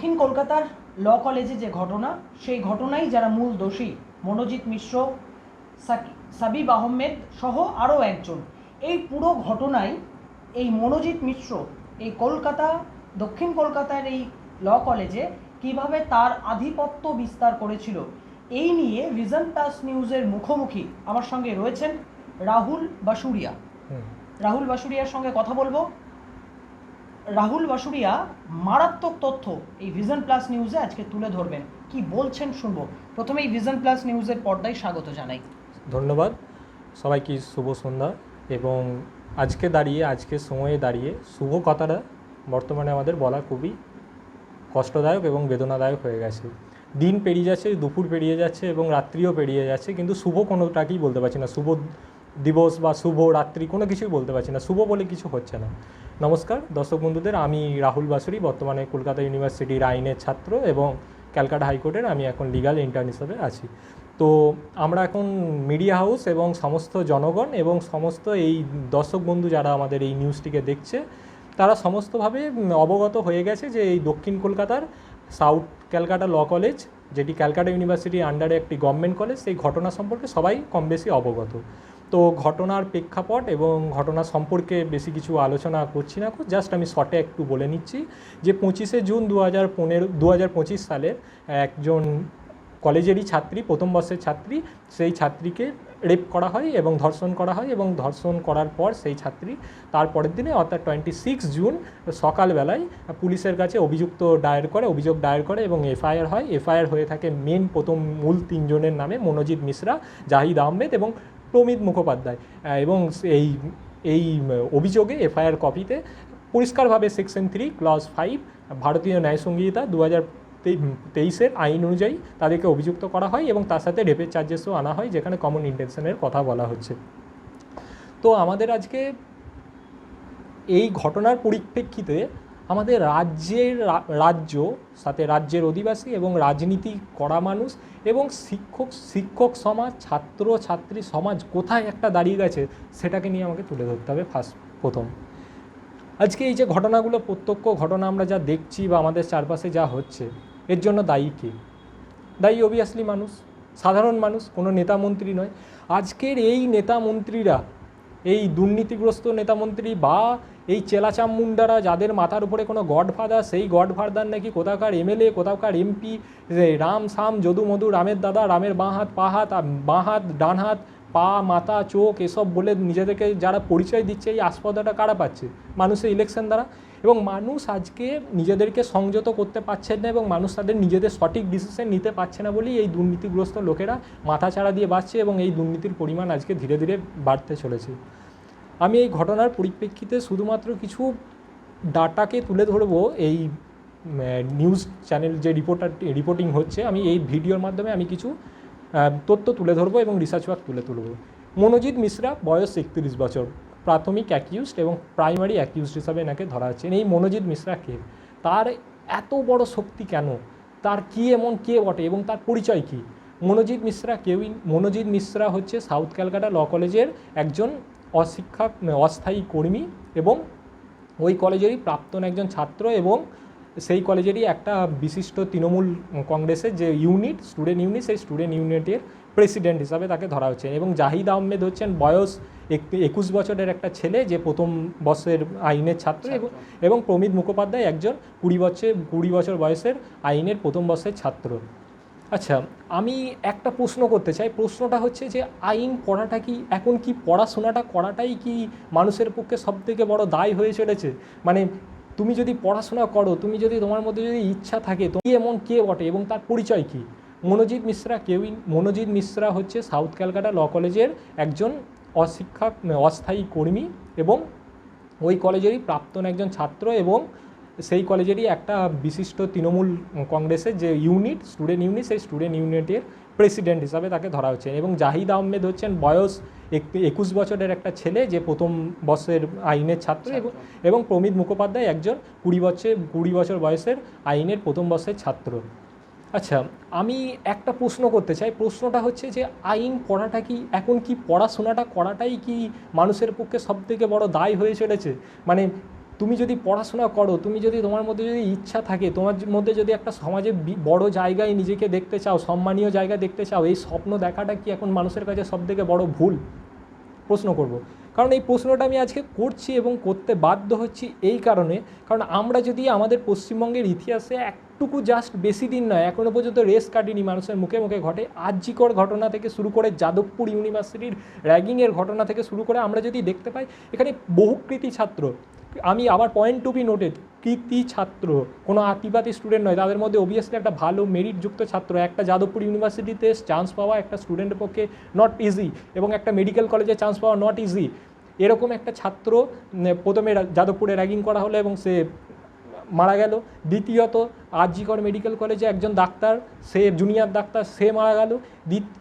দক্ষিণ কলকাতার ল কলেজে যে ঘটনা সেই ঘটনাই যারা মূল দোষী মনোজিৎ মিশ্র সাবিব আহমেদ সহ আরও একজন। এই পুরো ঘটনায় এই মনোজিৎ মিশ্র এই কলকাতা দক্ষিণ কলকাতার এই ল কলেজে কীভাবে তার আধিপত্য বিস্তার করেছিল এই নিয়ে ভিজন প্লাস নিউজের মুখোমুখি আমার সঙ্গে রয়েছেন রাহুল বাসুরিয়া। রাহুল বাসুরিয়ার সঙ্গে কথা বলব। রাহুল বাসুরিয়া মারাত্মক তথ্য এই ভিজন প্লাস নিউজে আজকে তুলে ধরবেন। কি বলছেন শুনব। প্রথমেই ভিজন প্লাস নিউজের পর্দায় স্বাগত জানাই। ধন্যবাদ। সবাইকে শুভ সন্ধ্যা এবং আজকে দাঁড়িয়ে, আজকে সময়ে দাঁড়িয়ে শুভ কথাটা বর্তমানে আমাদের বলা খুবই কষ্টদায়ক এবং বেদনাদায়ক হয়ে গেছে। দিন পেরিয়ে যাচ্ছে, দুপুর পেরিয়ে যাচ্ছে এবং রাত্রিও পেরিয়ে যাচ্ছে, কিন্তু শুভ কোনোটাকেই বলতে পারছি না। শুভ দিবস বা শুভ রাত্রি কোনো কিছুই বলতে পারছি না। শুভ বলে কিছু হচ্ছে না। নমস্কার, দর্শক বন্ধুদের, আমি রাহুল বাসুরি বর্তমানে কলকাতা ইউনিভার্সিটির আইনের ছাত্র এবং ক্যালকাটা হাইকোর্টের আমি এখন লিগাল ইন্টার্ন হিসাবে আছি। তো আমরা এখন মিডিয়া হাউস এবং সমস্ত জনগণ এবং সমস্ত এই দর্শক বন্ধু যারা আমাদের এই নিউজটিকে দেখছে, তারা সমস্তভাবে অবগত হয়ে গেছে যে এই দক্ষিণ কলকাতার সাউথ ক্যালকাটা ল কলেজ যেটি ক্যালকাটা ইউনিভার্সিটির আন্ডারে একটি গভর্নমেন্ট কলেজ সেই ঘটনা সম্পর্কে সবাই কম বেশি অবগত। তো ঘটনার প্রেক্ষাপট এবং ঘটনা সম্পর্কে বেশি কিছু আলোচনা করছি না জাস্ট আমি শর্টে একটু বলে নিচ্ছি যে পঁচিশে জুন দু হাজার পনেরো দু হাজার পঁচিশ সালের একজন কলেজেরই ছাত্রী, প্রথম বর্ষের ছাত্রী, সেই ছাত্রীকে রেপ করা হয় এবং ধর্ষণ করা হয় এবং ধর্ষণ করার পর সেই ছাত্রী তার পরের দিনে, অর্থাৎ টোয়েন্টি সিক্স জুন সকালবেলায় পুলিশের কাছে অভিযুক্ত দায়ের করে, অভিযোগ দায়ের করে এবং এফআইআর হয়। এফআইআর হয়ে থাকে মেন প্রথম মূল তিনজনের নামে, মনোজিৎ মিশ্রা, জাহিদ আহমেদ এবং প্রমিত মুখোপাধ্যায় এবং এই এই অভিযোগে এফআইআর কপিতে পরিষ্কারভাবে সেকশন থ্রি ক্লজ ফাইভ ভারতীয় ন্যায় সংহিতা দু হাজার তেইশের আইন অনুযায়ী তাদেরকে অভিযুক্ত করা হয় এবং তার সাথে রেপের চার্জেসও আনা হয়, যেখানে কমন ইন্টেনশনের কথা বলা হচ্ছে। তো আমাদের আজকে এই ঘটনার পরিপ্রেক্ষিতে আমাদের রাজ্যের রাজ্য, সাথে রাজ্যের অধিবাসী এবং রাজনীতি করা মানুষ এবং শিক্ষক শিক্ষক সমাজ, ছাত্র, ছাত্রী সমাজ কোথায় একটা দাঁড়িয়ে গেছে সেটাকে নিয়ে আমাকে তুলে ধরতে হবে ফার্স্ট, প্রথম। আজকে এই যে ঘটনাগুলো, প্রত্যক্ষ ঘটনা আমরা যা দেখছি বা আমাদের চারপাশে যা হচ্ছে, এর জন্য দায়ী কে? দায়ী অবভিয়াসলি মানুষ, সাধারণ মানুষ, কোনো নেতা মন্ত্রী নয়। আজকের এই নেতা মন্ত্রীরা এই দুর্নীতিগ্রস্ত নেতামন্ত্রী বা এই চেলাচাম মুন্ডারা যাদের মাথার উপরে কোনো গডফাদার, সেই গডফাদার নাকি কোথাকার এমএলএ, কোথাকার এমপি রাম সাম যদু মধু রামের দাদা, রামের বাঁ হাত, পা হাত, বাঁ হাত, ডান হাত পা, মাথা, চোখ এসব বলে নিজেদেরকে যারা পরিচয় দিচ্ছে এই আস্পদাটা কারা পাচ্ছে? মানুষের ইলেকশন দ্বারা। এবং মানুষ আজকে নিজেদেরকে সংযত করতে পারছেন না এবং মানুষ তাদের নিজেদের সঠিক ডিসিশন নিতে পারছে না বলেই এই দুর্নীতিগ্রস্ত লোকেরা মাথা ছাড়া দিয়ে বাঁচছে এবং এই দুর্নীতির পরিমাণ আজকে ধীরে ধীরে বাড়তে চলেছে। আমি এই ঘটনার পরিপ্রেক্ষিতে শুধুমাত্র কিছু ডাটাকে তুলে ধরবো এই নিউজ চ্যানেল যে রিপোর্টার রিপোর্টিং হচ্ছে। আমি এই ভিডিওর মাধ্যমে আমি কিছু তথ্য তুলে ধরবো এবং রিসার্চ ওয়ার্ক তুলে তুলবো। মনোজিৎ মিশ্রা, বয়স একত্রিশ বছর, প্রাথমিক অ্যাকিউজড এবং প্রাইমারি অ্যাকিউজড হিসাবে এনাকে ধরা হচ্ছে। এই মনোজিৎ মিশ্রা কে? তার এত বড় শক্তি কেন? তার কি এমন, কে বটে? এবং তার পরিচয় কী? মনোজিৎ মিশ্রা কেউই, মনোজিৎ মিশ্রা হচ্ছে সাউথ ক্যালকাটা ল কলেজের একজন অশিক্ষা অস্থায়ী কর্মী এবং ওই কলেজেরই প্রাক্তন একজন ছাত্র এবং সেই কলেজেরই একটা বিশিষ্ট তৃণমূল কংগ্রেসের যে ইউনিট স্টুডেন্ট ইউনিট সেই স্টুডেন্ট ইউনিটের প্রেসিডেন্ট হিসাবে তাকে ধরা হচ্ছে। এবং জাহিদ আহমেদ হচ্ছেন বয়স একুশ বছরের একটা ছেলে যে প্রথম বর্ষের আইনের ছাত্র এবং এবং প্রমিত মুখোপাধ্যায় একজন কুড়ি বছর কুড়ি বছর বয়সের আইনের প্রথম বর্ষের ছাত্র। আচ্ছা আমি একটা প্রশ্ন করতে চাই। প্রশ্নটা হচ্ছে যে আইন পড়াটা কি এখন কি পড়াশোনাটা করাটাই কি মানুষের পক্ষে সবথেকে বড় দায় হয়ে চলেছে? মানে তুমি যদি পড়াশোনা করো, তুমি যদি তোমার মধ্যে যদি ইচ্ছা থাকে, তো কি এমন কে বটে এবং তার পরিচয় কী? মনোজিৎ মিশ্রা কেউই, মনোজিৎ মিশ্রা হচ্ছে সাউথ ক্যালকাটা ল কলেজের একজন অশিক্ষক, অস্থায়ী কর্মী এবং ওই কলেজেরই প্রাক্তন একজন ছাত্র এবং সেই কলেজেরই একটা বিশিষ্ট তৃণমূল কংগ্রেসের যে ইউনিট স্টুডেন্ট ইউনিট সেই স্টুডেন্ট ইউনিটের প্রেসিডেন্ট হিসাবে তাকে ধরা হচ্ছে। এবং জাহিদ আহমেদ হচ্ছেন বয়স একুশ বছরের একটা ছেলে যে প্রথম বর্ষের আইনের ছাত্র এবং এবং প্রমিত মুখোপাধ্যায় একজন কুড়ি বছর কুড়ি বছর বয়সের আইনের প্রথম বর্ষের ছাত্র। আচ্ছা আমি একটা প্রশ্ন করতে চাই। প্রশ্নটা হচ্ছে যে আইন পড়াটা কি এখন কি পড়াশোনাটা করাটাই কি মানুষের পক্ষে সবথেকে বড় দায় হয়ে চলেছে? মানে তুমি যদি পড়াশোনা করো, তুমি যদি তোমার মধ্যে যদি ইচ্ছা থাকে, তোমার মধ্যে যদি একটা সমাজে বড় জায়গায় নিজেকে দেখতে চাও, সম্মানীয় জায়গায় দেখতে চাও, এই স্বপ্ন দেখাটা কি এখন মানুষের কাছে সবথেকে বড় ভুল? প্রশ্ন করব। কারণ এই প্রশ্নটা আমি আজকে করছি এবং করতে বাধ্য হচ্ছি এই কারণে, কারণ আমরা যদি আমাদের পশ্চিমবঙ্গের ইতিহাসে একটুকু জাস্ট বেশি দিন নয় এখনও পর্যন্ত রেস কাটিনি মানুষের মুখে মুখে ঘটে আর্যিকর ঘটনা থেকে শুরু করে যাদবপুর ইউনিভার্সিটির র্যাগিংয়ের ঘটনা থেকে শুরু করে আমরা যদি দেখতে পাই, এখানে বহুকৃতি ছাত্র আমি আবার পয়েন্ট টু বি নোটেড কৃতি ছাত্র, কোনো আতিপাতি স্টুডেন্ট নয়। তাদের মধ্যে অবভিয়াসলি একটা ভালো মেরিটযুক্ত ছাত্র। একটা যাদবপুর ইউনিভার্সিটিতে চান্স পাওয়া একটা স্টুডেন্টের পক্ষে নট ইজি এবং একটা মেডিকেল কলেজে চান্স পাওয়া নট ইজি এরকম একটা ছাত্র প্রথমে যাদবপুরে র্যাগিং করা হলো এবং সে মারা গেল। দ্বিতীয়ত, আরজিকর মেডিকেল কলেজে একজন ডাক্তার, সে জুনিয়র ডাক্তার, সে মারা গেল।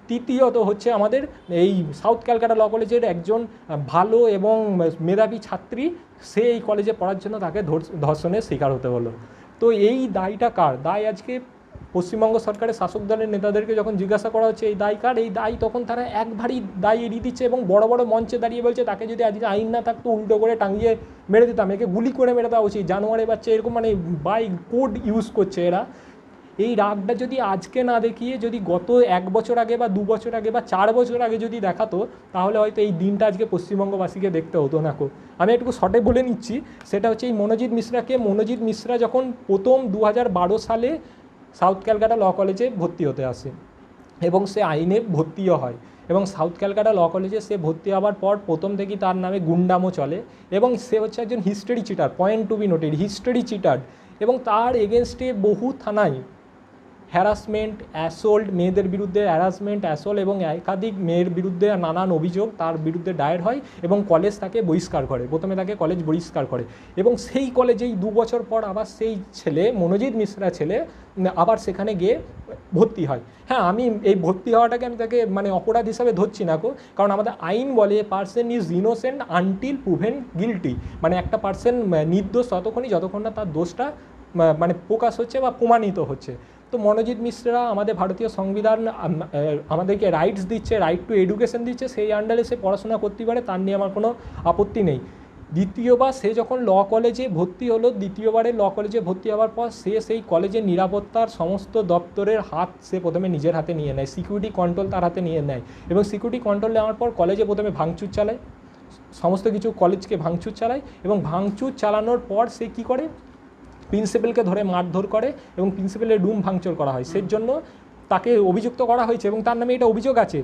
তৃতীয়ত হচ্ছে আমাদের এই সাউথ ক্যালকাটা ল কলেজের একজন ভালো এবং মেধাবী ছাত্রী, সে এই কলেজে পড়ার জন্য তাকে ধর্ষণের শিকার হতে হলো। তো এই দায়টা কার? দায় আজকে পশ্চিমবঙ্গ সরকারের শাসক দলের নেতাদেরকে যখন জিজ্ঞাসা করা হচ্ছে, এই দায় কার? এই দায়? তখন তারা একবারই দায় এড়িয়ে দিচ্ছে এবং বড় বড় মঞ্চে দাঁড়িয়ে বলছে, তাকে যদি আজকে আইন না থাকতো, উল্টো করে টাঙিয়ে মেরে দিতাম, একে গুলি করে মেরে দেওয়া উচিত। জানোয়ারে বাচ্চা এরকম মানে বাই কোড ইউজ করছে এরা। এই রাগটা যদি আজকে না দেখিয়ে যদি গত এক বছর আগে বা দু বছর আগে বা চার বছর আগে যদি দেখাতো, তাহলে হয়তো এই দিনটা আজকে পশ্চিমবঙ্গবাসীকে দেখতে হতো। না কো আমি একটু শর্টে বলে নিচ্ছি, সেটা হচ্ছে এই মনোজিৎ মিশ্রাকে, মনোজিৎ মিশ্রা যখন প্রথম দু হাজার বারো সালে সাউথ ক্যালকাটা ল কলেজে ভর্তি হতে আসে এবং সে আইনে ভর্তিও হয় এবং সাউথ ক্যালকাটা ল কলেজে সে ভর্তি হওয়ার পর প্রথম থেকেই তার নামে গুন্ডামও চলে এবং সে হচ্ছে একজন history sheeter point to be noted history sheeter এবং তার এগেনস্টে বহু থানায় হ্যারাসমেন্ট অ্যাসোল্ট মেয়েদের বিরুদ্ধে হ্যারাসমেন্ট অ্যাসোল এবং একাধিক মেয়ের বিরুদ্ধে নানান অভিযোগ তার বিরুদ্ধে দায়ের হয় এবং কলেজ তাকে বহিষ্কার করে। প্রথমে তাকে কলেজ বহিষ্কার করে এবং সেই কলেজেই দু বছর পর আবার সেই ছেলে, মনোজিৎ মিশ্রা ছেলে, আবার সেখানে গিয়ে ভর্তি হয়। হ্যাঁ আমি এই ভর্তি হওয়াটাকে আমি তাকে মানে অপরাধ হিসাবে ধরছি না কো কারণ আমাদের আইন বলে person is innocent until proven guilty মানে একটা পার্সন নির্দোষ ততক্ষণই, যতক্ষণ না তার দোষটা মানে প্রকাশ হচ্ছে বা প্রমাণিত হচ্ছে। তো মনোজিৎ মিশ্রা আমাদের ভারতীয় সংবিধান আমাদেরকে রাইটস দিচ্ছে রাইট টু এডুকেশন দিচ্ছে, সেই আন্ডারে সে পড়াশোনা করতে পারে, তার নিয়ে আমার কোনো আপত্তি নেই। দ্বিতীয়বার সে যখন ল কলেজে ভর্তি হলো দ্বিতীয়বারে ল কলেজে ভর্তি হওয়ার পর সে সেই কলেজের নিরাপত্তার সমস্ত দপ্তরের হাত সে প্রথমে নিজের হাতে নিয়ে নেয় সিকিউরিটি কন্ট্রোল তার হাতে নিয়ে নেয় এবং সিকিউরিটি কন্ট্রোল নেওয়ার পর কলেজে প্রথমে ভাঙচুর চালায়, সমস্ত কিছু কলেজকে ভাঙচুর চালায় এবং ভাঙচুর চালানোর পর সে কী করে? প্রিন্সিপালকে ধরে মারধর করে এবং প্রিন্সিপালের রুম ভাঙচুর করা হয়। সেই জন্য তাকে অভিযুক্ত করা হয়েছে এবং তার নামে এটা অভিযোগ আছে।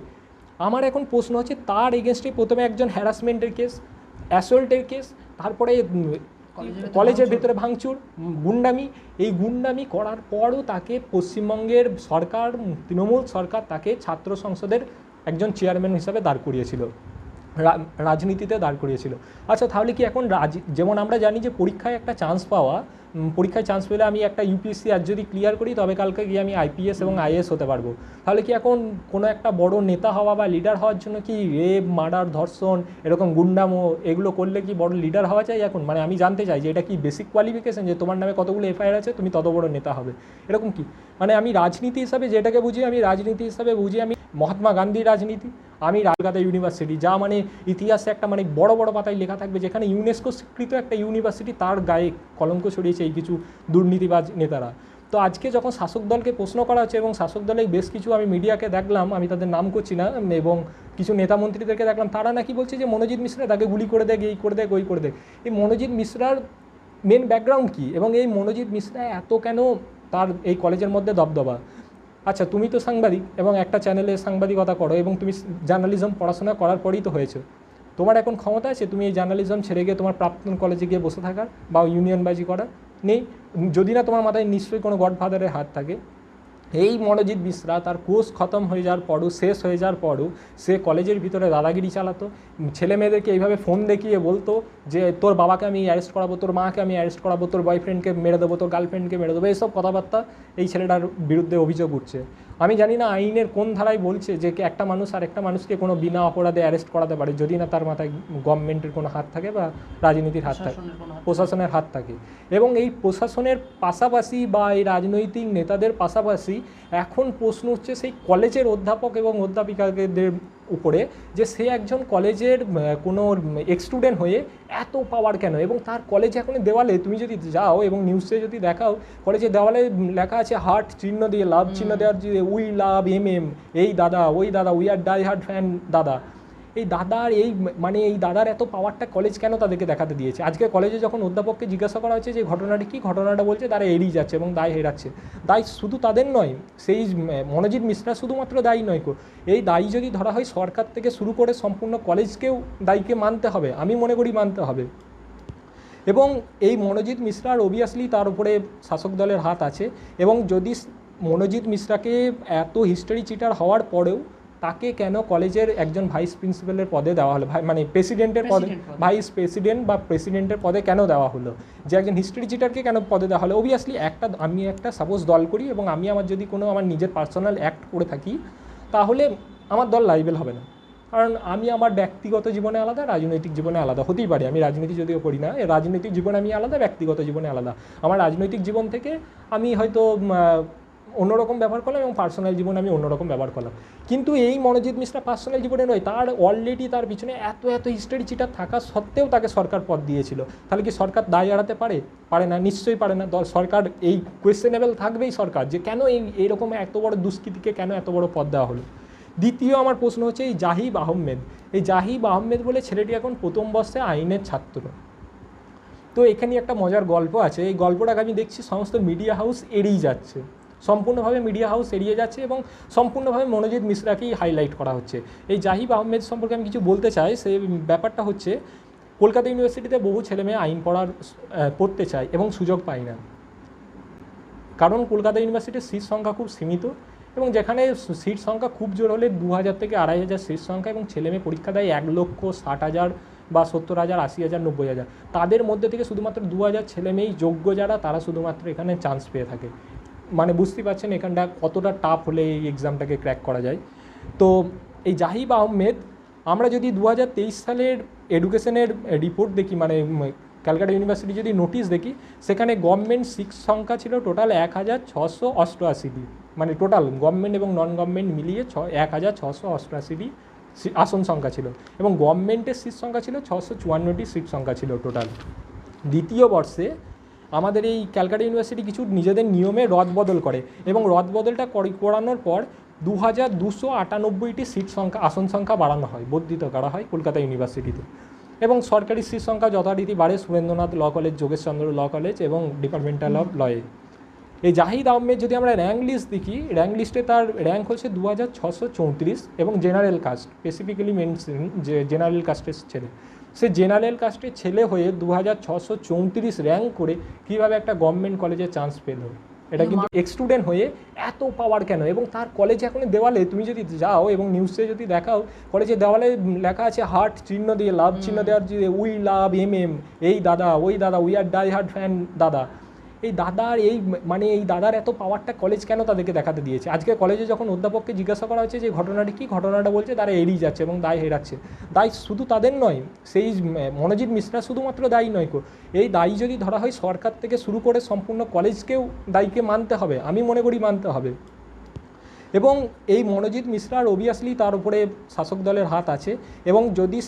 আমার এখন প্রশ্ন হচ্ছে তার এগেনস্টে প্রথমে একজন হ্যারাসমেন্টের কেস অ্যাসল্টের কেস তারপরে কলেজের ভেতরে ভাঙচুর। গুন্ডামি। এই গুন্ডামি করার পরও তাকে পশ্চিমবঙ্গের সরকার তৃণমূল সরকার তাকে ছাত্র সংসদের একজন চেয়ারম্যান হিসাবে দাঁড় করিয়েছিল। রা- রাজনীতিতে দাঁড় করিয়েছিল। আচ্ছা তাহলে কি এখন রাজ যেমন আমরা জানি যে পরীক্ষায় একটা চান্স পাওয়া পরীক্ষায় চান্স পেলে আমি একটা ইউপিএসসি আজ যদি ক্লিয়ার করি, তবে কালকে গিয়ে আমি আইপিএস এবং আইএস হতে পারব। তাহলে কি এখন কোনো একটা বড় নেতা হওয়া বা লিডার হওয়ার জন্য কি রেপ, মার্ডার, ধর্ষণ, এরকম গুন্ডামো, এগুলো করলে কি বড় লিডার হওয়া যায় এখন? মানে আমি জানতে চাই যে এটা কি বেসিক কোয়ালিফিকেশন যে তোমার নামে কতগুলো এফআইআর আছে, তুমি তত বড় নেতা হবে। এরকম কি? মানে আমি রাজনীতি হিসাবে যেটাকে বুঝি, আমি রাজনীতি হিসাবে বুঝি আমি মহাত্মা গান্ধীর রাজনীতি। আমি কলকাতা ইউনিভার্সিটি, যা মানে ইতিহাসে একটা মানে বড় বড় পাতায় লেখা থাকবে, যেখানে ইউনেস্কো স্বীকৃত একটা ইউনিভার্সিটি তার গায়ে কলঙ্ক ছড়িয়েছে এই কিছু দুর্নীতিবাজ নেতারা। তো আজকে যখন শাসক দলকে প্রশ্ন করা হচ্ছে এবং শাসক দলের বেশ কিছু আমি মিডিয়াকে দেখলাম, আমি তাদের নাম করছি না, এবং কিছু নেতা মন্ত্রীদেরকে দেখলাম, তারা নাকি বলছে যে মনোজিৎ মিশ্রা তাকে গুলি করে দেয় এই করে দেয় ওই করে দেয় এই মনোজিৎ মিশ্রার মেন ব্যাকগ্রাউন্ড কী? এবং এই মনোজিৎ মিশ্রা এত কেন তার এই কলেজের মধ্যে দবদবা? আচ্ছা তুমি তো সাংবাদিক এবং একটা চ্যানেলে সাংবাদিকতা করো এবং তুমি জার্নালিজম পড়াশোনা করার পরেই তো হয়েছে। তোমার এখন ক্ষমতা আছে তুমি এই জার্নালিজম ছেড়ে গিয়ে তোমার প্রাক্তন কলেজে গিয়ে বসে থাকার বা ইউনিয়নবাজি করার? নেই। যদি না তোমার মাথায় নিশ্চয়ই কোনো গডফাদারের হাত থাকে। এই মনোজিৎ মিশ্রা তার কোর্স খতম হয়ে যাওয়ার পরও, শেষ হয়ে যাওয়ার পরও সে কলেজের ভিতরে দাদাগিরি চালাতো। ছেলে মেয়েদেরকে এইভাবে ফোন দেখিয়ে বলতো যে, তোর বাবাকে আমি অ্যারেস্ট করাবো, তোর মাকে আমি অ্যারেস্ট করাবো, তোর বয়ফ্রেন্ডকে মেরে দেবো, তোর গার্লফ্রেন্ডকে মেরে দেবো। এইসব কথাবার্তা এই ছেলেটার বিরুদ্ধে অভিযোগ উঠছে। আমি জানি না আইনের কোন ধারায় বলছে যে একটা মানুষ আর একটা মানুষকে কোনো বিনা অপরাধে অ্যারেস্ট করাতে পারে যদি না তার মাথায় গভর্নমেন্টের কোনো হাত থাকে বা রাজনীতির হাত থাকে প্রশাসনের হাত- প্রশাসনের হাত থাকে। এবং এই প্রশাসনের পাশাপাশি বা এই রাজনৈতিক নেতাদের পাশাপাশি এখন প্রশ্ন হচ্ছে সেই কলেজের অধ্যাপক এবং অধ্যাপিকাদের উপরে যে সে একজন কলেজের কোনো এক্স স্টুডেন্ট হয়ে এত পাওয়ার কেন? এবং তার কলেজে এখন দেওয়ালে তুমি যদি যাও এবং নিউজে যদি দেখাও কলেজে দেওয়ালে লেখা আছে হার্ট চিহ্ন দিয়ে লাভ চিহ্ন দেওয়ার যে উই লাভ এম এম এই দাদা ওই দাদা we are die hard fan দাদা। এই দাদার এই মানে এই দাদার এত পাওয়ারটা কলেজ কেন তাদেরকে দেখাতে দিয়েছে? আজকে কলেজে যখন অধ্যাপককে জিজ্ঞাসা করা হচ্ছে যে ঘটনাটি কী ঘটনাটা বলছে? তারা এড়িয়ে যাচ্ছে এবং দায় হেরাচ্ছে। দায় শুধু তাদের নয়, সেই মনোজিৎ মিশ্রা শুধুমাত্র দায়ী নয় কো, এই দায়ী যদি ধরা হয়, সরকার থেকে শুরু করে সম্পূর্ণ কলেজকেও দায়ীকে মানতে হবে। আমি মনে করি মানতে হবে। এবং এই মনোজিৎ মিশ্রার অবভিয়াসলি তার উপরে শাসক দলের হাত আছে। এবং যদি মনোজিৎ মিশ্রাকে এত হিস্টোরি চিটার হওয়ার পরেও তাকে কেন কলেজের একজন ভাইস প্রিন্সিপালের পদে দেওয়া হলো? ভাই মানে প্রেসিডেন্টের পদে ভাইস প্রেসিডেন্ট বা প্রেসিডেন্টের পদে কেন দেওয়া হলো? যে একজন হিস্ট্রি চিটারকে কেন পদে দেওয়া হলো? অবভিয়াসলি একটা আমি একটা সাপোজ দল করি এবং আমি আমার যদি কোনো আমার নিজের পার্সোনাল অ্যাক্ট করে থাকি তাহলে আমার দল লাইবেল হবে না। কারণ আমি আমার ব্যক্তিগত জীবনে আলাদা রাজনৈতিক জীবনে আলাদা হতেই পারে। আমি রাজনীতি যদিও করি না রাজনৈতিক জীবনে আমি আলাদা ব্যক্তিগত জীবনে আলাদা। আমার রাজনৈতিক জীবন থেকে আমি হয়তো অন্যরকম ব্যবহার করলাম এবং পার্সোনাল জীবনে আমি অন্যরকম ব্যবহার করলাম। কিন্তু এই মনোজিৎ মিশ্রা পার্সোনাল জীবনে নয়, তার অলরেডি তার পিছনে এত এত হিস্টোরি চিটার থাকা সত্ত্বেও তাকে সরকার পদ দিয়েছিল। তাহলে কি সরকার দায় এড়াতে পারে? পারে না, নিশ্চয়ই পারে না। সরকার এই কোয়েশ্চেনেবল থাকবেই সরকার যে কেন এই, এরকম এত বড় দুষ্কৃতিকে কেন এত বড় পদ দেওয়া হলো? দ্বিতীয় আমার প্রশ্ন হচ্ছে এই জাহিব আহমেদ। এই জাহিব আহমেদ বলে ছেলেটি এখন প্রথম বর্ষে আইনের ছাত্র। তো এখানে একটা মজার গল্প আছে। এই গল্পটাকে আমি দেখছি সমস্ত মিডিয়া হাউস এড়িয়ে যাচ্ছে। সম্পূর্ণভাবে মিডিয়া হাউস এড়িয়ে যাচ্ছে এবং সম্পূর্ণভাবে মনোজিৎ মিশ্রাকেই হাইলাইট করা হচ্ছে। এই জাহিব আহমেদ সম্পর্কে আমি কিছু বলতে চাই, সে ব্যাপারটা হচ্ছে, কলকাতা ইউনিভার্সিটিতে বহু ছেলেমেয়ে আইন পড়ার পড়তে চায় এবং সুযোগ পায় না। কারণ কলকাতা ইউনিভার্সিটির সিট সংখ্যা খুব সীমিত এবং যেখানে সিট সংখ্যা খুব জোর হলে দু হাজার থেকে আড়াই হাজার সিট সংখ্যা এবং ছেলেমেয়ে পরীক্ষা দেয় এক লক্ষ ষাট হাজার বা সত্তর হাজার, আশি হাজার, নব্বই হাজার। তাদের মধ্যে থেকে শুধুমাত্র দু হাজার ছেলেমেয়েই যোগ্য যারা, তারা শুধুমাত্র এখানে চান্স পেয়ে থাকে। মানে বুঝতেই পারছেন এখানটা কতটা টাফ হলে এই এক্সামটাকে ক্র্যাক করা যায়। তো এই জাহিব আহমেদ, আমরা যদি দু হাজার তেইশ সালের এডুকেশনের রিপোর্ট দেখি মানে ক্যালকাটা ইউনিভার্সিটি যদি নোটিশ দেখি, সেখানে গভর্নমেন্ট সিট সংখ্যা ছিল টোটাল এক হাজার ছশো অষ্টআশিটি মানে টোটাল গভর্নমেন্ট এবং নন গভর্নমেন্ট মিলিয়ে ছ, এক হাজার ছশো অষ্টআশিটি আসন সংখ্যা ছিল। এবং গভর্নমেন্টের সিট সংখ্যা ছিল ছশো চুয়ান্নটি সিট সংখ্যা ছিল টোটাল দ্বিতীয় বর্ষে আমাদের এই ক্যালকাটা ইউনিভার্সিটি কিছু নিজেদের নিয়মে রদবদল করে এবং রদবদলটা করি- করানোর পর দু হাজার দুশো আটানব্বইটি সিট সংখ্যা আসন সংখ্যা বাড়ানো হয় বর্ধিত করা হয় কলকাতা ইউনিভার্সিটিতে। এবং সরকারি সিট সংখ্যা যথারীতি বাড়ে Surendranath law college Jogeshchandra law college এবং ডিপার্টমেন্টাল অফ লয়ে। এই জাহিদ আহমেদ যদি আমরা র্যাঙ্ক লিস্ট দেখি র্যাঙ্ক লিস্টে তার র্যাঙ্ক হচ্ছে দু হাজার ছশো চৌত্রিশ এবং জেনারেল কাস্ট স্পেসিফিক্যালি মেনশন যে জেনারেল কাস্টের ছেলে। সে জেনারেল কাস্টের ছেলে হয়ে দু হাজার ছশো চৌত্রিশ র্যাঙ্ক করে কীভাবে একটা গভর্নমেন্ট কলেজে চান্স পেল? এটা কিন্তু এক্স স্টুডেন্ট হয়ে এত পাওয়ার কেন? এবং তার কলেজে এখন দেওয়ালে তুমি যদি যাও এবং নিউজে যদি দেখাও কলেজে দেওয়ালে লেখা আছে হার্ট চিহ্ন দিয়ে লাভ চিহ্ন দেওয়ার যে উই লাভ এম এম এই দাদা ওই দাদা we are die hard fan দাদা। এই দাদার এই মানে এই দাদার এত পাওয়ারটা কলেজ কেন তাদেরকে দেখাতে দিয়েছে? আজকে কলেজে যখন অধ্যাপককে জিজ্ঞাসা করা হচ্ছে যে ঘটনাটি কী ঘটনাটা? বলছে, তারা এড়িয়ে যাচ্ছে এবং দায় হেরাচ্ছে। দায় শুধু তাদের নয়, সেই মনোজিৎ মিশ্রা শুধুমাত্র দায়ী নয় কো এই দায়ী যদি ধরা হয়, সরকার থেকে শুরু করে সম্পূর্ণ কলেজকেও দায়ীকে মানতে হবে। আমি মনে করি মানতে হবে। এবং এই মনোজিৎ মিশ্রার অবভিয়াসলি তার উপরে শাসক দলের হাত আছে। এবং যদি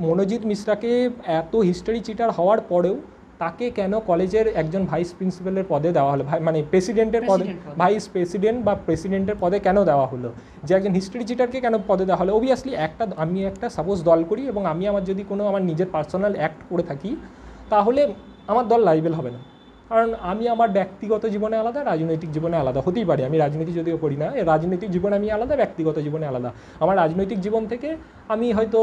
মনোজিৎ মিশ্রাকে এত হিস্টোরি চিটার হওয়ার পরেও তাকে কেন কলেজের একজন ভাইস প্রিন্সিপালের পদে দেওয়া হলো? ভাই মানে প্রেসিডেন্টের পদে ভাইস প্রেসিডেন্ট বা প্রেসিডেন্টের পদে কেন দেওয়া হলো? যে একজন হিস্ট্রি চিটারকে কেন পদে দেওয়া হলো? অবভিয়াসলি একটা আমি একটা সাপোজ দল করি এবং আমি আমার যদি কোনো আমার নিজের পার্সোনাল অ্যাক্ট করে থাকি তাহলে আমার দল লাইবেল হবে না। কারণ আমি আমার ব্যক্তিগত জীবনে আলাদা রাজনৈতিক জীবনে আলাদা হতেই পারে। আমি রাজনীতি যদিও করি না রাজনৈতিক জীবনে আমি আলাদা ব্যক্তিগত জীবনে আলাদা। আমার রাজনৈতিক জীবন থেকে আমি হয়তো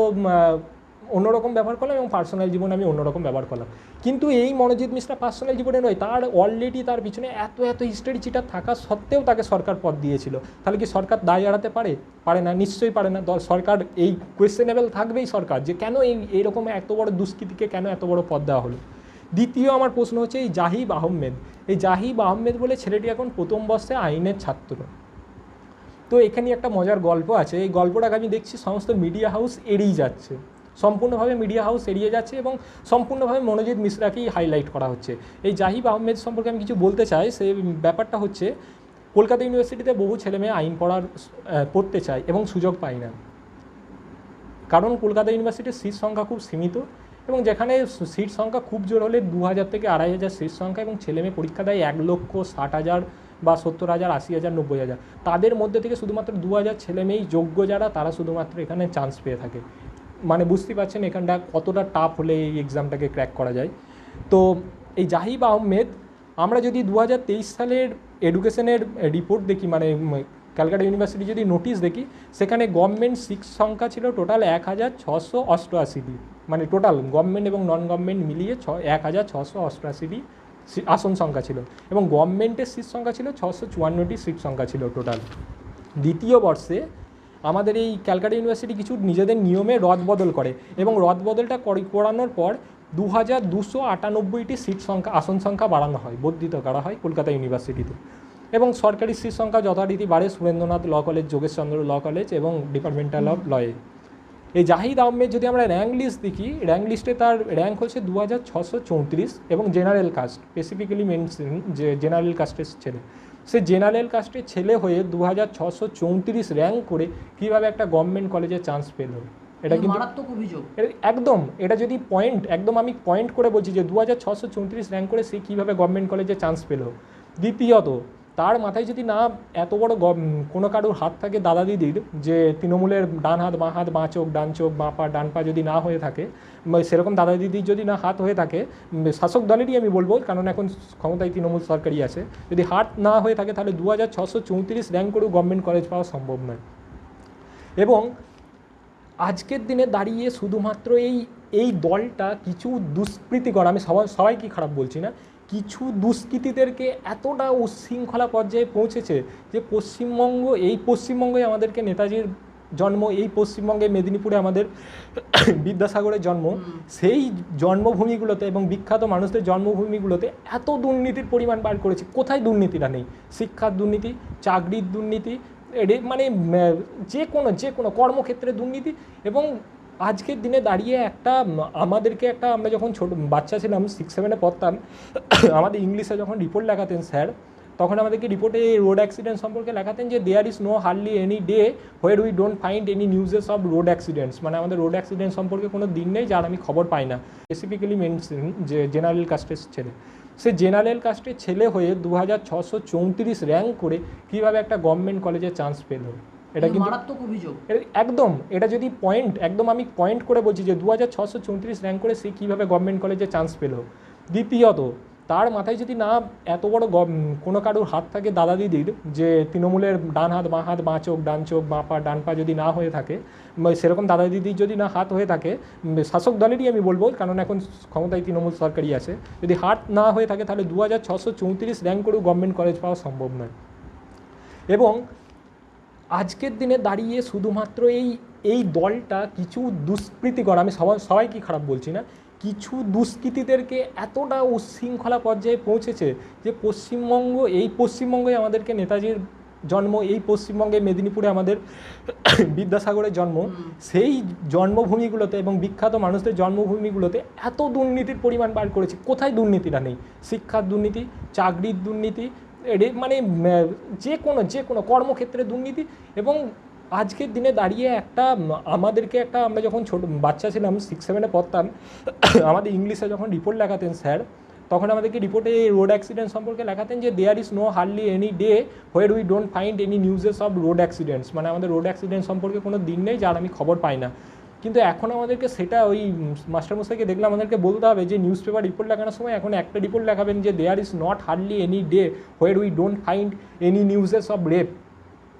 অন্যরকম ব্যবহার করলাম এবং পার্সোনাল জীবনে আমি অন্যরকম ব্যবহার করলাম। কিন্তু এই মনোজিৎ মিশ্রা পার্সোনাল জীবনে নয়, তার অলরেডি তার পিছনে এত এত হিস্টোরি চিটার থাকা সত্ত্বেও তাকে সরকার পদ দিয়েছিল। তাহলে কি সরকার দায় এড়াতে পারে? পারে না, নিশ্চয়ই পারে না। সরকার এই কোয়েশ্চেনেবল থাকবেই সরকার যে কেন এই, এইরকম এত বড় দুষ্কৃতিকে কেন এত বড় পদ দেওয়া হলো? দ্বিতীয় আমার প্রশ্ন হচ্ছে এই জাহিব আহমেদ। এই জাহিব আহমেদ বলে ছেলেটি এখন প্রথম বর্ষে আইনের ছাত্র। তো এখানে একটা মজার গল্প আছে। এই গল্পটাকে আমি দেখছি সমস্ত মিডিয়া হাউস এড়িয়ে যাচ্ছে। সম্পূর্ণভাবে মিডিয়া হাউস এড়িয়ে যাচ্ছে এবং সম্পূর্ণভাবে মনোজিৎ মিশ্রাকেই হাইলাইট করা হচ্ছে। এই জাহিব আহমেদ সম্পর্কে আমি কিছু বলতে চাই, সে ব্যাপারটা হচ্ছে, কলকাতা ইউনিভার্সিটিতে বহু ছেলেমেয়ে আইন পড়ার পড়তে চায় এবং সুযোগ পায় না। কারণ কলকাতা ইউনিভার্সিটির সিট সংখ্যা খুব সীমিত এবং যেখানে সিট সংখ্যা খুব জোর হলে দু হাজার থেকে আড়াই হাজার সিট সংখ্যা এবং ছেলেমেয়ে পরীক্ষা দেয় এক লক্ষ ষাট হাজার বা সত্তর হাজার, আশি হাজার, নব্বই হাজার। তাদের মধ্যে থেকে শুধুমাত্র দু হাজার ছেলেমেয়েই যোগ্য যারা, তারা শুধুমাত্র এখানে চান্স পেয়ে থাকে। মানে বুঝতেই পারছেন, এখানটা কতটা টাফ হলে এই এক্সামটাকে ক্র্যাক করা যায়। তো এই জাহিব আহমেদ, আমরা যদি দু হাজার তেইশ সালের এডুকেশনের রিপোর্ট দেখি মানে ক্যালকাটা ইউনিভার্সিটি যদি নোটিশ দেখি, সেখানে গভর্নমেন্ট সিট সংখ্যা ছিল টোটাল এক হাজার ছশো অষ্টআশিটি মানে টোটাল গভর্নমেন্ট এবং নন গভর্নমেন্ট মিলিয়ে ছ, এক হাজার ছশো অষ্টআশিটি আসন সংখ্যা ছিল। এবং গভর্নমেন্টের সিট সংখ্যা ছিল ছশো চুয়ান্নটি সিট সংখ্যা ছিল টোটাল দ্বিতীয় বর্ষে আমাদের এই ক্যালকাটা ইউনিভার্সিটি কিছু নিজেদের নিয়মে রদবদল করে এবং রদবদলটা করি- করানোর পর দু হাজার দুশো আটানব্বইটি সিট সংখ্যা, আসন সংখ্যা বাড়ানো হয়, বর্ধিত করা হয় কলকাতা ইউনিভার্সিটিতে। এবং সরকারি সিট সংখ্যা যথারীতি বাড়ে Surendranath law college, Jogeshchandra law college এবং ডিপার্টমেন্টাল অফ লয়ে। এই জাহিদ আহমেদ, যদি আমরা র্যাঙ্ক লিস্ট দেখি র্যাঙ্ক লিস্টে তার র্যাঙ্ক হচ্ছে দু হাজার ছশো চৌত্রিশ এবং জেনারেল কাস্ট স্পেসিফিক্যালি মেনশন যে জেনারেল কাস্টের ছেলে। সে জেনারেল কাস্টের ছেলে হয়ে দু হাজার ছশো চৌত্রিশ র্যাঙ্ক করে কীভাবে একটা গভর্নমেন্ট কলেজে চান্স পেল? এটা কিন্তু মারাত্মক অভিযোগ। একদম এটা যদি পয়েন্ট একদম আমি পয়েন্ট করে বলছি যে দু হাজার ছশো চৌত্রিশ র্যাঙ্ক করে সে কীভাবে গভর্নমেন্ট কলেজে চান্স পেল? দ্বিতীয়ত তার মাথায় যদি না এত বড় কোনো কারোর হাত থাকে দাদা দিদির যে তৃণমূলের ডান হাত, বাঁ হাত, বাঁ চোখ, ডান চোখ, বাঁ পা, ডান পা যদি না হয়ে থাকে সেরকম দাদা দিদির যদি না হাত হয়ে থাকে শাসক দলেরই আমি বলব, কারণ এখন ক্ষমতায় তৃণমূল সরকারই আছে, যদি হাত না হয়ে থাকে তাহলে দু হাজার ছশো চৌত্রিশ র্যাঙ্ক করেও গভর্নমেন্ট কলেজ পাওয়া সম্ভব নয়। এবং আজকের দিনে দাঁড়িয়ে শুধুমাত্র এই এই দলটা কিছু দুষ্কৃতিকর, আমি সবাই, সবাইকে খারাপ বলছি না কিছু দুষ্কৃতীদেরকে এতটা উচ্ছৃঙ্খলা পর্যায়ে পৌঁছেছে যে পশ্চিমবঙ্গ এই পশ্চিমবঙ্গে আমাদেরকে নেতাজির জন্ম এই পশ্চিমবঙ্গে মেদিনীপুরে আমাদের বিদ্যাসাগরের জন্ম সেই জন্মভূমিগুলোতে এবং বিখ্যাত মানুষদের জন্মভূমিগুলোতে এত দুর্নীতির পরিমাণ বার করেছে। কোথায় দুর্নীতিটা নেই? শিক্ষার দুর্নীতি চাকরির দুর্নীতি মানে যে কোনো যে কোনো কর্মক্ষেত্রে দুর্নীতি এবং আজকের দিনে দাঁড়িয়ে একটা আমাদেরকে একটা আমরা যখন ছোট, বাচ্চা ছিলাম সিক্স সেভেনে পড়তাম, আমাদের ইংলিশে যখন রিপোর্ট লেখাতেন স্যার, তখন আমাদেরকে রিপোর্টে এই রোড অ্যাক্সিডেন্ট সম্পর্কে লেখাতেন যে there is no hardly any day where we don't find any newses of road accidents মানে আমাদের রোড অ্যাক্সিডেন্ট সম্পর্কে কোনো দিন নেই যার আমি খবর পাই না। স্পেসিফিক্যালি মেনশন যে জেনারেল কাস্টের ছেলে। সে জেনারেল কাস্টের ছেলে হয়ে দু হাজার ছশো চৌত্রিশ র্যাঙ্ক করে কীভাবে একটা গভর্নমেন্ট কলেজে চান্স পেল। এটা কিন্তু মারাত্মক অভিযোগ। একদম এটা যদি পয়েন্ট একদম আমি পয়েন্ট করে বলছি যে দু হাজার ছশো চৌত্রিশ র্যাঙ্ক করে সে কীভাবে গভর্নমেন্ট কলেজে চান্স পেল। দ্বিতীয়ত তার মাথায় যদি না এত বড় কোনো কারোর হাত থাকে দাদা দিদির যে তৃণমূলের ডান হাত বাঁ হাত বাঁ চোখ ডান চোখ বাঁ পা ডান পা যদি না হয়ে থাকে সেরকম দাদা দিদির যদি না হাত হয়ে থাকে শাসক দলেরই আমি বলব কারণ এখন ক্ষমতায় তৃণমূল সরকারই আছে। যদি হাত না হয়ে থাকে তাহলে দু হাজার ছশো চৌত্রিশ র্যাঙ্ক করেও গভর্নমেন্ট কলেজ পাওয়া সম্ভব নয়। এবং আজকের দিনে দাঁড়িয়ে শুধুমাত্র এই এই দলটা কিছু দুষ্কৃতিকর আমি সবাই সবাইকে খারাপ বলছি না কিছু দুষ্কৃতীদেরকে এতটা উচ্ছৃঙ্খলা পর্যায়ে পৌঁছেছে যে পশ্চিমবঙ্গ এই পশ্চিমবঙ্গে আমাদেরকে নেতাজির জন্ম এই পশ্চিমবঙ্গে মেদিনীপুরে আমাদের বিদ্যাসাগরের জন্ম সেই জন্মভূমিগুলোতে এবং বিখ্যাত মানুষদের জন্মভূমিগুলোতে এত দুর্নীতির পরিমাণ বার করেছে। কোথায় দুর্নীতিটা নেই? শিক্ষার দুর্নীতি চাকরির দুর্নীতি মানে যে কোনো যে কোনো কর্মক্ষেত্রে দুর্নীতি এবং আজকের দিনে দাঁড়িয়ে একটা আমাদেরকে একটা, আমরা যখন ছোট, বাচ্চা ছিলাম সিক্স সেভেনে পড়তাম, আমাদের ইংলিশে যখন রিপোর্ট লেখাতেন স্যার, তখন আমাদেরকে রিপোর্টে এই রোড অ্যাক্সিডেন্ট সম্পর্কে লেখাতেন যে there is no hardly any day where we don't find any newses of road accidents মানে আমাদের রোড অ্যাক্সিডেন্ট সম্পর্কে কোনো দিন নেই, যার আমি খবর পাই না। কিন্তু এখন আমাদেরকে সেটা ওই মাস্টারমশাইকে দেখলে আমাদেরকে বলতে হবে যে নিউজ পেপার রিপোর্ট লেখানোর সময় এখন একটা রিপোর্ট লেখাবেন যে there is not hardly any day where we don't find any newses of rape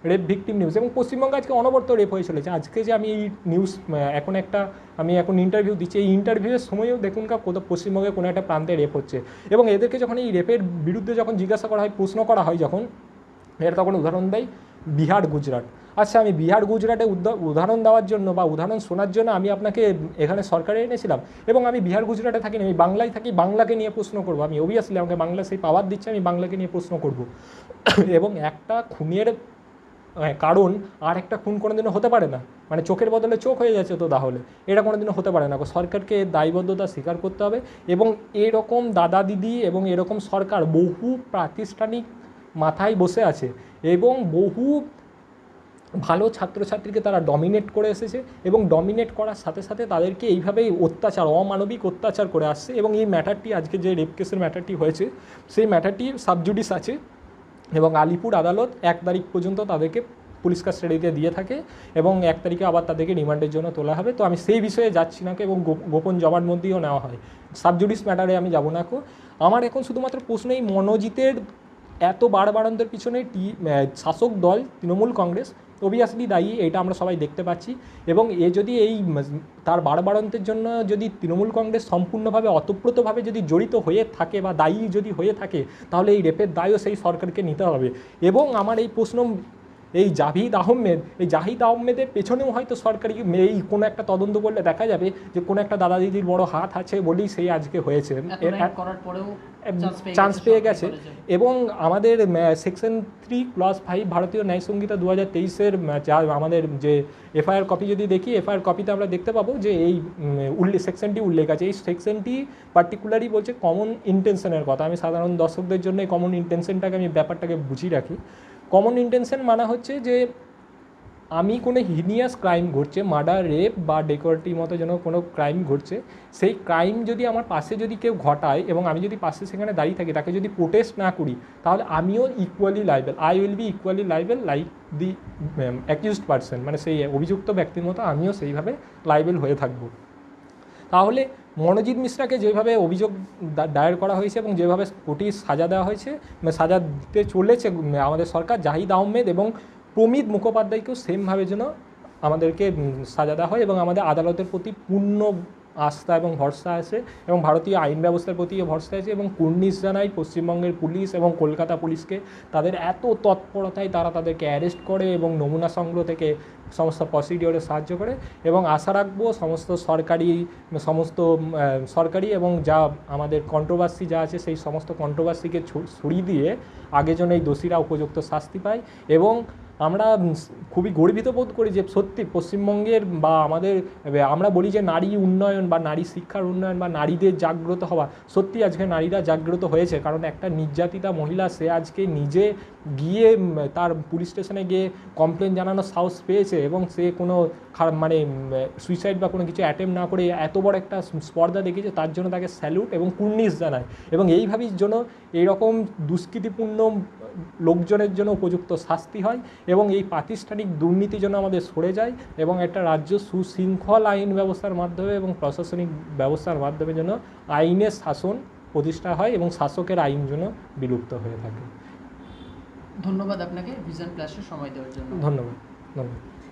rape victim news এবং পশ্চিমবঙ্গে আজকে অনবরত রেপ হয়ে চলেছে। আজকে যে আমি এই নিউজ এখন একটা, আমি এখন ইন্টারভিউ দিচ্ছি, এই ইন্টারভিউয়ের সময়ও দেখুন কোথাও পশ্চিমবঙ্গে কোনো একটা প্রান্তে রেপ হচ্ছে। এবং এদেরকে যখন এই রেপের বিরুদ্ধে যখন জিজ্ঞাসা করা হয়, প্রশ্ন করা হয় যখন, এর তখন উদাহরণ দেয় বিহার গুজরাট। আচ্ছা আমি বিহার গুজরাটে উদাহরণ দেওয়ার জন্য বা উদাহরণ শোনার জন্য আমি আপনাকে এখানে সরকারে এনেছিলাম এবং আমি বিহার গুজরাটে থাকি না, আমি বাংলায় থাকি, বাংলাকে নিয়ে প্রশ্ন করব। আমি অবভিয়াসলি আমাকে বাংলা সেই পাওয়ার দিচ্ছে, আমি বাংলাকে নিয়ে প্রশ্ন করব। এবং একটা খুনের কারণ আর একটা খুন কোনোদিনও হতে পারে না। মানে চোখের বদলে চোখ হয়ে যাচ্ছে তো তাহলে। এটা কোনোদিনও হতে পারে না। সরকারকে দায়বদ্ধতা স্বীকার করতে হবে এবং এরকম দাদা দিদি এবং এরকম সরকার বহু প্রাতিষ্ঠানিক মাথায় বসে আছে এবং বহু ভালো ছাত্রছাত্রীকে তারা ডমিনেট করে এসেছে এবং ডমিনেট করার সাথে সাথে তাদেরকে এইভাবেই অত্যাচার, অমানবিক অত্যাচার করে আসছে এবং এই ম্যাটারটি আজকে যে রেপ কেসের ম্যাটারটি হয়েছে, সেই ম্যাটারটি সাবজুডিস আছে এবং আলিপুর আদালত এক তারিখ পর্যন্ত তাদেরকে পুলিশ কাস্টাডিতে দিয়ে থাকে এবং এক তারিখে আবার তাদেরকে রিমান্ডের জন্য তোলা হবে। তো আমি সেই বিষয়ে যাচ্ছি না এবং গোপন জবানবন্দিও নেওয়া হয়। সাবজুডিস ম্যাটারে আমি যাব না কো। আমার এখন শুধুমাত্র প্রশ্ন এই মনোজিতের এত বাড়বাড়ন্তের পিছনে টি শাসক দল, তৃণমূল কংগ্রেস অবভিয়াসলি দায়ী, এটা আমরা সবাই দেখতে পাচ্ছি। এবং এ যদি এই তার বাড়বাড়ন্তের জন্য যদি তৃণমূল কংগ্রেস সম্পূর্ণভাবে, অতপ্রতভাবে যদি জড়িত হয়ে থাকে বা দায়ী যদি হয়ে থাকে, তাহলে এই রেপের দায়ও সেই সরকারকে নিতে হবে। এবং আমার এই প্রশ্ন এই জাহিদ আহমেদ এই জাহিদ আহমেদের পেছনেও হয়তো সরকারি এই কোনো একটা তদন্ত করলে দেখা যাবে যে কোনো একটা দাদা দিদির বড় হাত আছে বলেই সেই আজকে হয়েছে। এর- করার পরেও চান্স পেয়ে গেছে। এবং আমাদের সেকশন থ্রি ক্লাস ফাইভ ভারতীয় ন্যায় সংহিতা দু হাজার তেইশের যা আমাদের যে এফআইআর কপি যদি দেখি এফআইআর কপিতে আমরা দেখতে পাবো যে এই উল্লেখ সেকশনটি উল্লেখ আছে। এই সেকশনটি পার্টিকুলারই বলছে কমন ইন্টেনশনের কথা। আমি সাধারণ দর্শকদের জন্য এই কমন ইন্টেনশনটাকে আমি ব্যাপারটাকে বুঝিয়ে রাখি। কমন ইন্টেনশন মানা হচ্ছে যে, আমি কোনো হিনিয়াস ক্রাইম ঘটছে মার্ডার রেপ বা ডেকোরেটি মতো যেন কোনো ক্রাইম ঘটছে, সেই ক্রাইম যদি আমার পাশে যদি কেউ ঘটায় এবং আমি যদি পাশে সেখানে দাঁড়িয়ে থাকি, তাকে যদি প্রোটেস্ট না করি, তাহলে আমিও equally liable I will be equally liable like the accused person মানে সেই অভিযুক্ত ব্যক্তির মতো আমিও সেইভাবে লাইবেল হয়ে থাকব। তাহলে মনোজিৎ মিশ্রাকে যেভাবে অভিযোগ দায়ের করা হয়েছে এবং যেভাবে কোটি সাজা দেওয়া হয়েছে মানে সাজা দিতে চলেছে আমাদের সরকার, জাহিদ আহমেদ এবং প্রমিত মুখোপাধ্যায়কেও সেমভাবে যেন আমাদেরকে সাজা দেওয়া হয় এবং আমাদের আদালতের প্রতি পূর্ণ আস্থা এবং ভরসা আছে এবং ভারতীয় আইন ব্যবস্থার প্রতি ভরসা আছে এবং কুর্নিশ জানাই পশ্চিমবঙ্গের পুলিশ এবং কলকাতা পুলিশকে। তাদের এত তৎপরতায় তারা তাদেরকে অ্যারেস্ট করে এবং নমুনা সংগ্রহ থেকে সমস্ত প্রসিডিওরে সাহায্য করে এবং আশা রাখব সমস্ত সরকারি সমস্ত সরকারি এবং যা আমাদের কন্ট্রোভার্সি যা আছে সেই সমস্ত কন্ট্রোভার্সিকে ছড়িয়ে দিয়ে আগে যেন এই দোষীরা উপযুক্ত শাস্তি পায় এবং আমরা খুবই গর্বিত বোধ করি যে সত্যি পশ্চিমবঙ্গের বা আমাদের, আমরা বলি যে নারী উন্নয়ন বা নারী শিক্ষার উন্নয়ন বা নারীদের জাগ্রত হওয়া, সত্যি আজকে নারীরা জাগ্রত হয়েছে। কারণ একটা নির্যাতিতা মহিলা, সে আজকে নিজে গিয়ে তার পুলিশ স্টেশনে গিয়ে কমপ্লেন জানানোর সাহস পেয়েছে এবং সে কোনো মানে সুইসাইড বা কোনো কিছু অ্যাটেম্প না করে এত বড় একটা স্পর্ধা দেখিয়েছে, তার জন্য তাকে স্যালুট এবং কুর্নিশ জানায়। এবং এইভাবেই জন্য এইরকম দুষ্কৃতিপূর্ণ লোকজনের জন্য উপযুক্ত শাস্তি হয় এবং এই প্রাতিষ্ঠানিক দুর্নীতি যেন আমাদের সরে যায় এবং একটা রাজ্য সুশৃঙ্খল আইন ব্যবস্থার মাধ্যমে এবং প্রশাসনিক ব্যবস্থার মাধ্যমে যেন আইনের শাসন প্রতিষ্ঠা হয় এবং শাসকের আইন যেন বিলুপ্ত হয়ে থাকে। ধন্যবাদ আপনাকে ভিজন প্লাসে সময় দেওয়ার জন্য। ধন্যবাদ ধন্যবাদ।